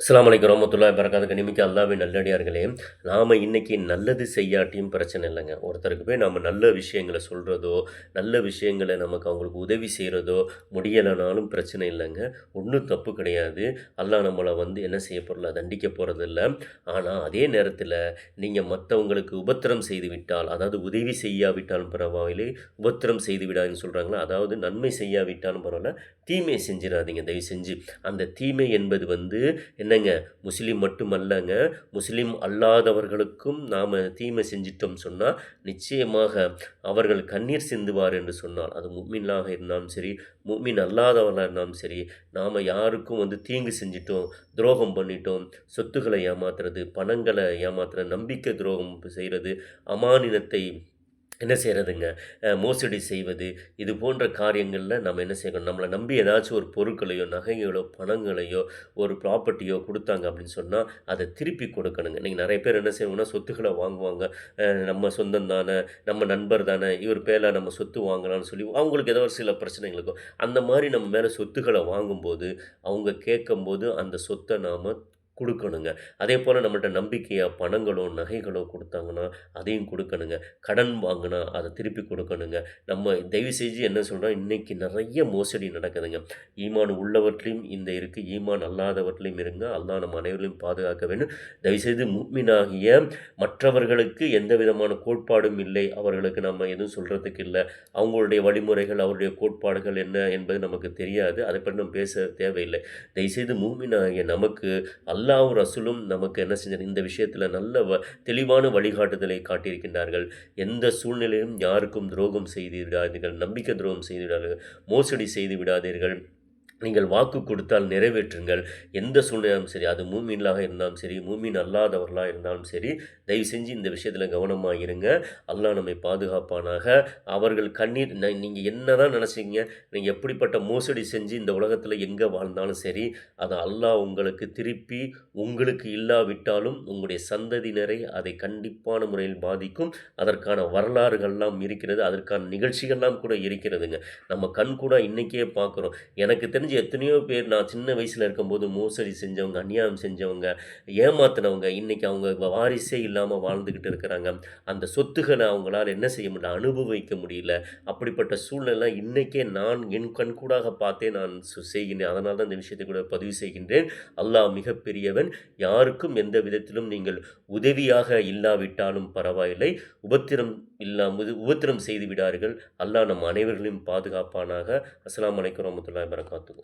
அஸ்ஸலாமு அலைக்கும் பிறக்காத வரகாத்து கனிமிக்க அல்லாவின் நல்லடியார்களே நாம் இன்றைக்கி நல்லது செய்யாட்டியும் பிரச்சனை இல்லைங்க. ஒருத்தருக்கு போய் நம்ம நல்ல விஷயங்களை சொல்கிறதோ நல்ல விஷயங்களை நமக்கு அவங்களுக்கு உதவி செய்கிறதோ முடியலைனாலும் பிரச்சனை இல்லைங்க. ஒன்றும் தப்பு கிடையாது. அல்லா நம்மளை வந்து என்ன செய்ய போகிறல தண்டிக்க போகிறதில்ல ஆனால் அதே நேரத்தில் நீங்கள் மற்றவங்களுக்கு உபத்திரம் செய்து விட்டால் அதாவது உதவி செய்யாவிட்டாலும் பரவாயில்லை உபத்திரம் செய்து விடாதுன்னு சொல்கிறாங்களா அதாவது நன்மை செய்யாவிட்டாலும் பரவாயில்ல தீமை செஞ்சிடாதீங்க. தயவு செஞ்சு அந்த தீமை என்பது வந்து என்னங்க? முஸ்லீம் மட்டுமல்லங்க. முஸ்லீம் அல்லாதவர்களுக்கும் நாம் தீமை செஞ்சிட்டோம் சொன்னால் நிச்சயமாக அவர்கள் கண்ணீர் சிந்துவார் என்று சொன்னால் அது முக்மீனாக இருந்தாலும் சரி முக்மீன் அல்லாதவர்களாக இருந்தாலும் சரி நாம் யாருக்கும் வந்து தீங்கு செஞ்சிட்டோம் துரோகம் பண்ணிட்டோம் சொத்துக்களை ஏமாத்துறது பணங்களை ஏமாத்துற நம்பிக்கை துரோகம் செய்கிறது அமானினத்தை என்ன செய்கிறதுங்க மோசடி செய்வது இது போன்ற காரியங்களில் நம்ம என்ன செய்யணும்? நம்மளை நம்பி ஏதாச்சும் ஒரு பொருட்களையோ நகைகளோ பணங்களையோ ஒரு ப்ராப்பர்ட்டியோ கொடுத்தாங்க அப்படின்னு சொன்னால் அதை திருப்பி கொடுக்கணுங்க. நீங்கள் நிறைய பேர் என்ன செய்வாங்கன்னா சொத்துக்களை வாங்குவாங்க. நம்ம சொந்தம் தானே நம்ம நண்பர் தானே இவர் பேரில் நம்ம சொத்து வாங்கலாம்னு சொல்லி அவங்களுக்கு ஏதோ ஒரு சில பிரச்சனைகளுக்கும் அந்த மாதிரி நம்ம மேலே சொத்துக்களை வாங்கும்போது அவங்க கேட்கும்போது அந்த சொத்தை நாம் கொடுக்கணுங்க. அதே போல் நம்மள்ட்ட நம்பிக்கையாக பணங்களோ நகைகளோ கொடுத்தாங்கன்னா அதையும் கொடுக்கணுங்க. கடன் வாங்கினா அதை திருப்பி கொடுக்கணுங்க. நம்ம தயவு செஞ்சு என்ன சொல்கிறோம் இன்றைக்கி நிறைய மோசடி நடக்குதுங்க. ஈமான் உள்ளவற்றிலையும் இந்த இருக்குது ஈமான் அல்லாதவற்றிலையும் இருங்க. அல்லா நம்ம அனைவரையும் பாதுகாக்க வேண்டும். தயவுசெய்து முக்மினாகிய மற்றவர்களுக்கு எந்த விதமான கோட்பாடும் இல்லை. அவர்களுக்கு நம்ம எதுவும் சொல்கிறதுக்கு இல்லை. அவங்களுடைய வழிமுறைகள் அவருடைய கோட்பாடுகள் என்ன என்பது நமக்கு தெரியாது. அதை பற்றி நம்ம பேச தேவையில்லை. தயவுசெய்து மூமினாகிய நமக்கு அல்லாஹ் ரசூலும் நமக்கு என்ன செஞ்சார் இந்த விஷயத்தில் நல்ல வ தெளிவான வழிகாட்டுதலை காட்டியிருக்கின்றார்கள். எந்த சூழ்நிலையிலும் யாருக்கும் துரோகம் செய்து விடாதீர்கள் நம்பிக்கை துரோகம் செய்து விடாதீர்கள் மோசடி செய்து விடாதீர்கள். நீங்கள் வாக்கு கொடுத்தால் நிறைவேற்றுங்கள். எந்த சூழ்நிலையும் சரி அது மூமீன்லாக இருந்தாலும் சரி மூமீன் அல்லாதவர்களாக இருந்தாலும் சரி தயவு செஞ்சு இந்த விஷயத்தில் கவனமாக இருங்க அல்லாஹ் நம்மை பாதுகாப்பானாக. அவர்கள் கண்ணீர் நீங்கள் என்ன தான் நினச்சிங்க நீங்கள் எப்படிப்பட்ட மோசடி செஞ்சு இந்த உலகத்தில் எங்கே வாழ்ந்தாலும் சரி அதை அல்லாஹ் உங்களுக்கு திருப்பி உங்களுக்கு இல்லாவிட்டாலும் உங்களுடைய சந்ததியினரை அதை கண்டிப்பான முறையில் பாதிக்கும். அதற்கான வரலாறுகள்லாம் இருக்கிறது அதற்கான நிகழ்ச்சிகள்லாம் கூட இருக்கிறதுங்க. நம்ம கண் கூட இன்றைக்கே பார்க்குறோம். எனக்கு தெரிஞ்ச எத்தனையோ பேர் நான் சின்ன வயசில் இருக்கும்போது மோசடி செஞ்சவங்க அநியாயம் செஞ்சவங்க ஏமாத்தினவங்க இன்றைக்கி அவங்க வாரிசே இல்லாமல் வாழ்ந்துக்கிட்டு இருக்கிறாங்க. அந்த சொத்துக்களை அவங்களால் என்ன செய்ய முடியல அனுபவிக்க முடியல. அப்படிப்பட்ட சூழ்நிலை இன்றைக்கே நான் என் கண்கூடாக பார்த்தே நான் செய்கின்றேன். அதனால் தான் இந்த விஷயத்தை கூட பதிவு செய்கின்றேன். அல்லாஹ் மிகப்பெரியவன். யாருக்கும் எந்த விதத்திலும் நீங்கள் உதவியாக இல்லாவிட்டாலும் பரவாயில்லை. உபத்திரம் இல்லாமல் உபத்திரம் செய்து விடார்கள். அல்லாஹ் நம் அனைவர்களையும் பாதுகாப்பானாக. அஸ்லாம் வலைக்கம் வரமத்துல்லாஹி வரகாத்து